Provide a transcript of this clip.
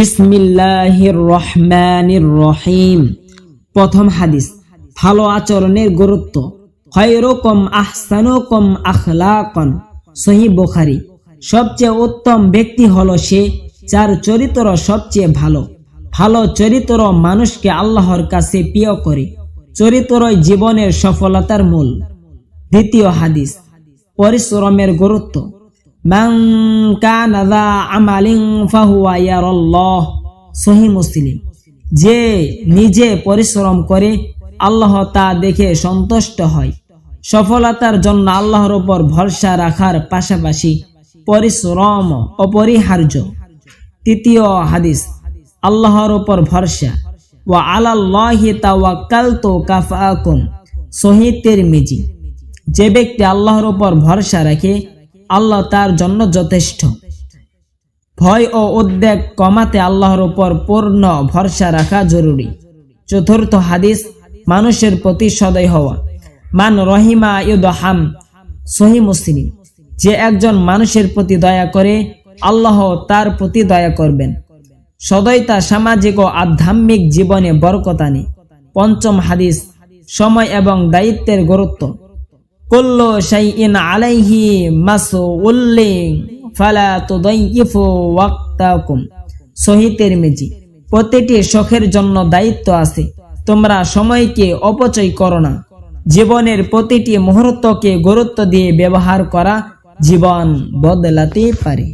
বিসমিল্লাহির রহমানির রহিম প্রথম হাদিস, ভালো আচরণের গুরুত্ব। আহসানুকম আখলাকন। সহি বুখারী, সবচেয়ে উত্তম ব্যক্তি হলো সে যার চরিত্র সবচেয়ে ভালো। ভালো চরিত্র মানুষকে আল্লাহর কাছে প্রিয় করে। চরিত্রই জীবনের সফলতার মূল। দ্বিতীয় হাদিস, পরিশ্রমের গুরুত্ব। মান কানা সহি মুসলিম। যে নিজে পরিশ্রম করে আল্লাহ তা দেখে সন্তুষ্ট হয়। সফলতার জন্য আল্লাহর উপর ভরসা রাখার পাশাপাশি পরিশ্রম অপরিহার্য তৃতীয় হাদিস, আল্লাহর উপর ভরসা। ও আলাল্লাহি তাওয়াক্কালতু কাফাকুম যে ব্যক্তি আল্লাহর উপর ভরসা রাখে আল্লাহ তার জন্য যথেষ্ট। ভয় ও উদ্বেগ কমাতে আল্লাহর উপর পূর্ণ ভরসা রাখা জরুরি। চতুর্থ হাদিস, মানুষের প্রতি সদয় হওয়া। মান রহিমা ইউদহাম, সহি মুসলিম। যে একজন মানুষের প্রতি দয়া করে, আল্লাহ তার প্রতি দয়া করবেন। সদয়তা সামাজিক ও আধ্যাত্মিক জীবনে বরকতানি পঞ্চম হাদিস, সময় এবং দায়িত্বের গুরুত্ব। কুল্লু শাইইন আলাইহি মাসউল্লিন ফালা তুদাইয়িফু ওয়াক্তাকুম। সহি তিরমিজি, প্রতিটি শখের জন্য দায়িত্ব আছে। তোমরা সময়কে অপচয় করো না। জীবনের প্রতিটি মুহূর্তকে গুরুত্ব দিয়ে ব্যবহার করা জীবন বদলাতে পারে।